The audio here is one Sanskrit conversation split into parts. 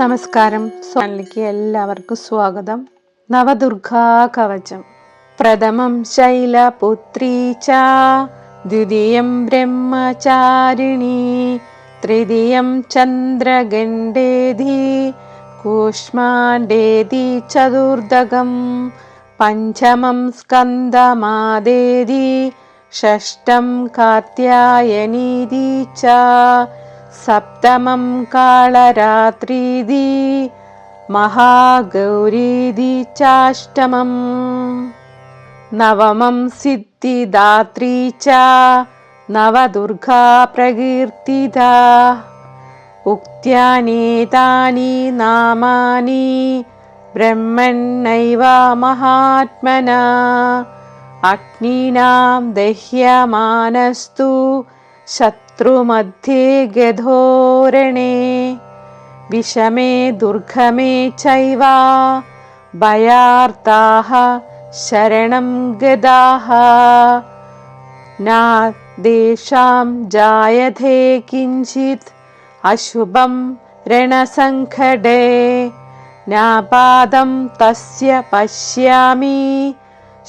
നമസ്കാരം. സ്വാനിലേക്ക് എല്ലാവർക്കും സ്വാഗതം. നവദുർഗാ കവചം. പ്രഥമം ശൈലപുത്രീ ച ദ്വിതീയം ബ്രഹ്മചാരിണി തൃതീയം ചന്ദ്രഗണ്ഡേതി കൂഷ്മാണ്ഡേതി ചതുർദകം പഞ്ചമം സ്കന്ദമാദേതി ഷഷ്ടം കാർത്യായനീതി ചാ सप्तमं कालरात्रिदि महागौरीदि चाष्टमम् नवमं सिद्धिदात्री च नवदुर्गा प्रकीर्तिता उक्त्यानेतानि नामानि ब्रह्मण्यैव महात्मना। अग्नीनां दह्यमानस्तु शत्रुमध्ये गधोरणे विषमे दुर्गमे चैव भयार्ताः शरणं गदाः न देशां जायते किञ्चित् अशुभं रणसङ्कटे नापादं तस्य पश्यामि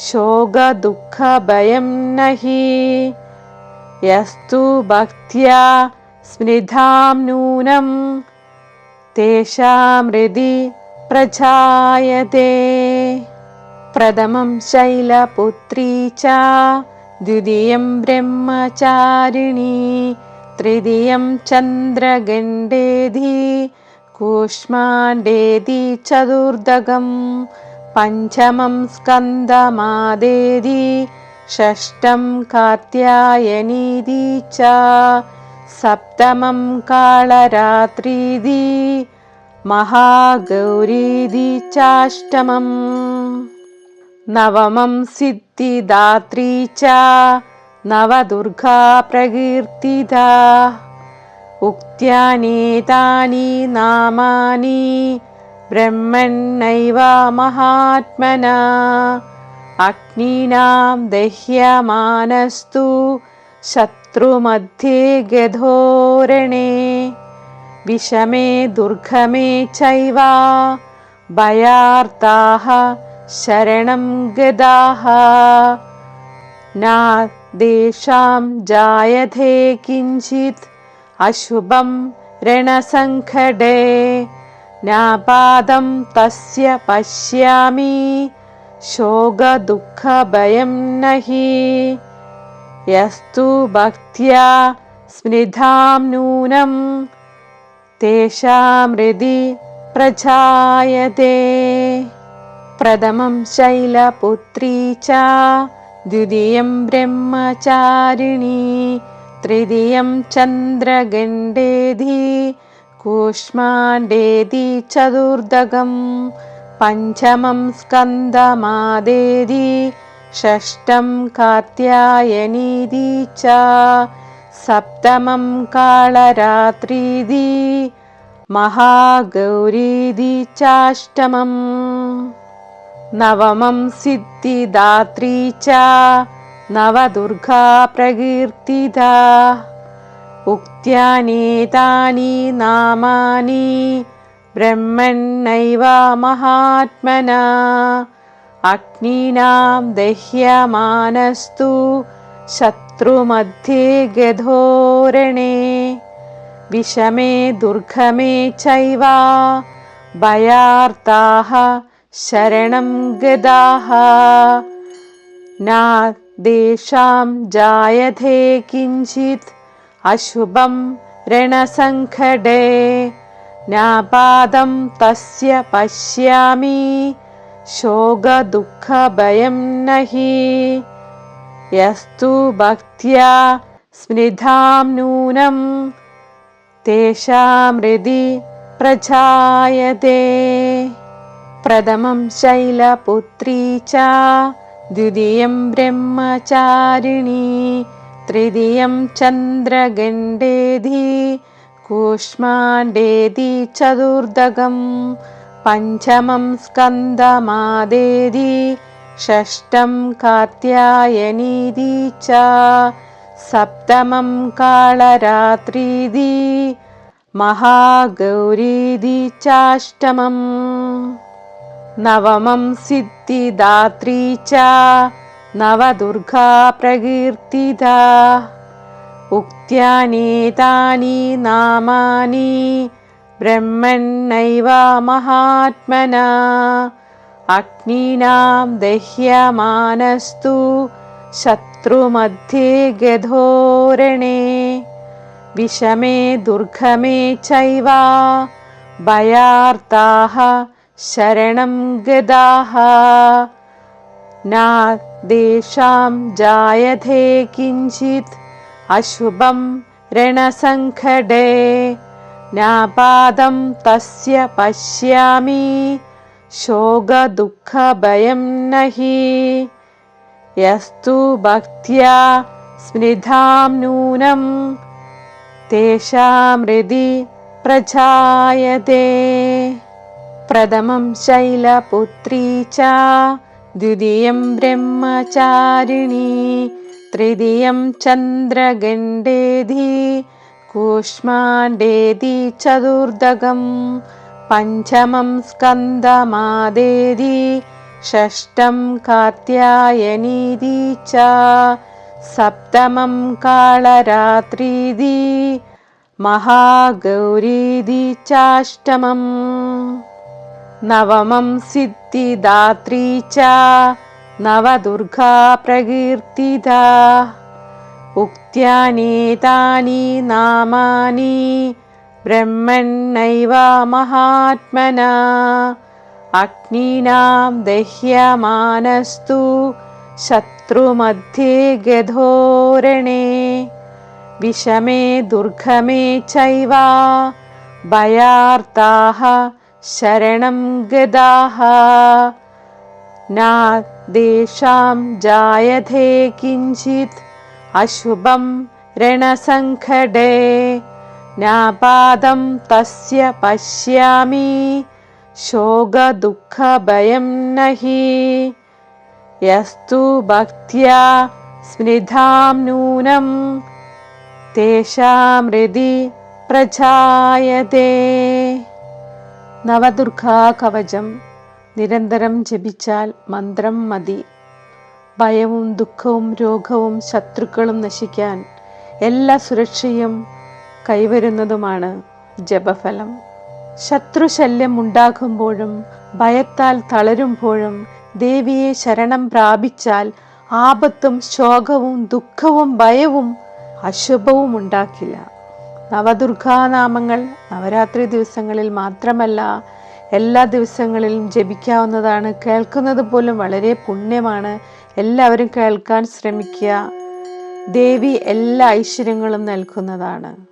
शोकदुःखभयं नहि यस्तु भक्त्या स्मृधां नूनं तेषां हृदि प्रजायते। प्रथमं शैलपुत्री च द्वितीयं ब्रह्मचारिणी तृतीयं चन्द्रगण्डेधि कूष्माण्डेधि चतुर्दगम् पञ्चमं स्कन्दमादेदि षष्ठं कात्यायनीति च सप्तमं कालरात्रिदि महागौरीदि चाष्टमम्. नवमं सिद्धिदात्री च नवदुर्गा प्रकीर्तिता उक्त्यानेतानि नामानि ब्रह्मण्यैव महात्मना अग्नीनां दह्यमानस्तु शत्रुमध्ये गधोरणे। विषमे दुर्गमे चैव भयार्ताः शरणं गदाः। न देशां जायते किञ्चित् अशुभं रणसङ्कटे नापादं तस्य पश्यामि शोकदुःखभयं नहि। यस्तु भक्त्या स्मृधां नूनं तेषां हृदि प्रजायते। प्रथमं शैलपुत्री च द्वितीयं ब्रह्मचारिणी तृतीयं चन्द्रगण्डेधि कूष्माण्डेति चतुर्दगं पञ्चमं स्कन्दमादेति षष्ठं कात्यायनीति च सप्तमं कालरात्रिदि महागौरीदि चाष्टमम् नवमं सिद्धिदात्री च नवदुर्गा प्रकीर्तिता उक्त्यानेतानि नामानि ब्रह्मण्यैव महात्मना। अग्नीनां दह्यमानस्तु शत्रुमध्ये गधोरणे। विषमे दुर्गमे चैव भयार्ताः शरणं गदाः। न देशां जायते किञ्चित् अशुभं रणसङ्कटे नापादं तस्य पश्यामि शोकदुःखभयं नहि। यस्तु भक्त्या स्मृधां नूनं तेषां हृदि प्रजायते। प्रथमं शैलपुत्री च द्वितीयं ब्रह्मचारिणी तृतीयं चन्द्रगण्डेधि कूष्माण्डेधि चतुर्दगं पञ्चमं स्कन्दमादेधि षष्ठं कात्यायनीति च सप्तमं कालरात्रिदि महागौरीति चाष्टमम् नवमं सिद्धिदात्री च नवदुर्गा प्रकीर्तिता उक्त्यानेतानि नामानि ब्रह्मण्यैव महात्मना। अग्नीनां दह्यमानस्तु शत्रुमध्ये गधोरणे। विषमे दुर्गमे चैव भयार्ताः शरणं गदाः। न देशां जायते किञ्चित् अशुभं रणसङ्कटे नापादं तस्य पश्यामि शोकदुःखभयं न हि यस्तु भक्त्या स्मृधां नूनं तेषां हृदि प्रजायते प्रथमं शैलपुत्री च द्वितीयं ब्रह्मचारिणी तृतीयं चन्द्रगण्डेधि कूष्माण्डेधि चतुर्दकं पञ्चमं स्कन्दमादेधि षष्ठं कात्यायनीति च सप्तमं कालरात्रिदि महागौरीदि चाष्टमम् नवमं सिद्धिदात्री च नवदुर्गा प्रकीर्तिता उक्त्यानेतानि नामानि ब्रह्मण्यैव महात्मना। अग्नीनां दह्यमानस्तु शत्रुमध्ये गधोरणे। विषमे दुर्गमे चैव भयार्ताः शरणं गदाः। न यधे किञ्चित् अशुभं रणसङ्खडे ज्ञापादं तस्य पश्यामि शोकदुःखभयं नहि। यस्तु भक्त्या स्मिधां नूनं तेषां हृदि प्रजायते। नवदुर्गाकवचम् നിരന്തരം ജപിച്ചാൽ മന്ത്രം മതി. ഭയവും ദുഃഖവും രോഗവും ശത്രുക്കളും നശിക്കാൻ എല്ലാ സുരക്ഷയും കൈവരുന്നതുമാണ് ജപഫലം. ശത്രുശല്യം ഉണ്ടാകുമ്പോഴും ഭയത്താൽ തളരുമ്പോഴും ദേവിയെ ശരണം പ്രാപിച്ചാൽ ആപത്തും ശോകവും ദുഃഖവും ഭയവും അശുഭവും ഉണ്ടാക്കില്ല. നവദുർഗാനാമങ്ങൾ നവരാത്രി ദിവസങ്ങളിൽ മാത്രമല്ല എല്ലാ ദിവസങ്ങളിലും ജപിക്കാവുന്നതാണ്. കേൾക്കുന്നത് പോലും വളരെ പുണ്യമാണ്. എല്ലാവരും കേൾക്കാൻ ശ്രമിക്കുക. ദേവി എല്ലാ ഐശ്വര്യങ്ങളും നൽകുന്നതാണ്.